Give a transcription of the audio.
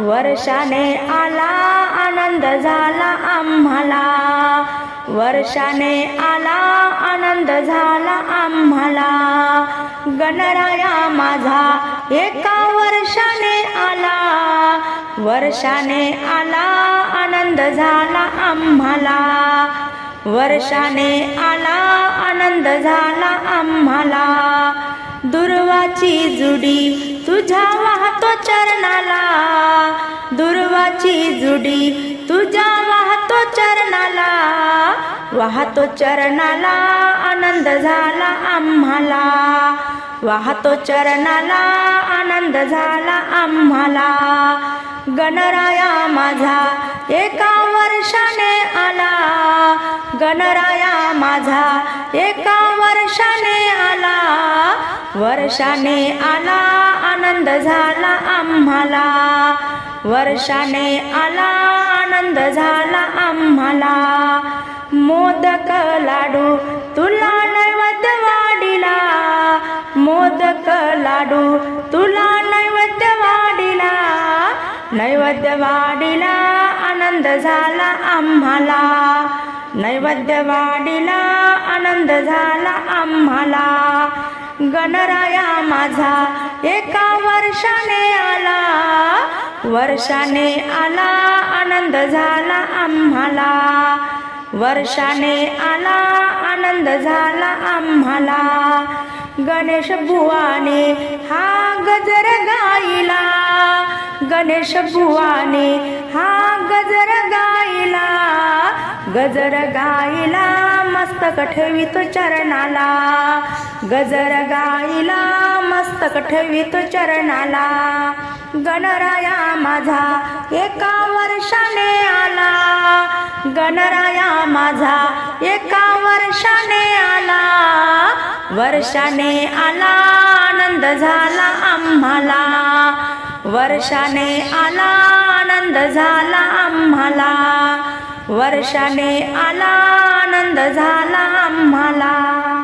वर्षाने आला आनंद झाला आम्हाला. वर्षाने आला आनंद झाला आम्हाला. गणराया माझा एका वर्षाने आला. वर्षाने आला आनंद झाला आम्हाला. वर्षाने आला आनंद झाला आम्हाला. दुर्वाची जुडी तुझ्या वाहतो चरणाला. दुर्वाची जुडी. तुझ्या वाहतो चरणाला वाहतो चरणाला आनंद झाला आम्हाला. वाहतो चरणाला आनंद झाला आम्हाला. गणराया माझा एका वर्षाने आला. गणराया माझा एका वर्षा वर्षाने आला आनंद झाला आम्हाला. वर्षाने आला आनंद झाला आम्हाला. मोदक लाडू तुला नैवेद्य वाढीला. मोदक लाडू तुला नैवेद्य वाढीला. नैवेद्य वाढीला आनंद झाला आम्हाला. नैवेद्य वाढीला आनंद झाला आम्हाला. गणराया माझा. एका वर्षाने आला. वर्षाने आला आनंद झाला आम्हाला. वर्षाने आला आनंद झाला आम्हाला. गणेश बुवाने हा गजर गाईला गणेश बुवाने हा गजर गाईला गजर गाईला मस्तक ठेवीत चरणाला. गजर गाईला मस्तक ठेवितो चरणाला. गणराया माझा एका वर्षाने आला. गणराया माझा एका वर्षाने आला. वर्षाने आला आनंद झाला आम्हाला. वर्षाने आला आनंद झाला आम्हाला. वर्षाने आला आनंद झाला आम्हाला.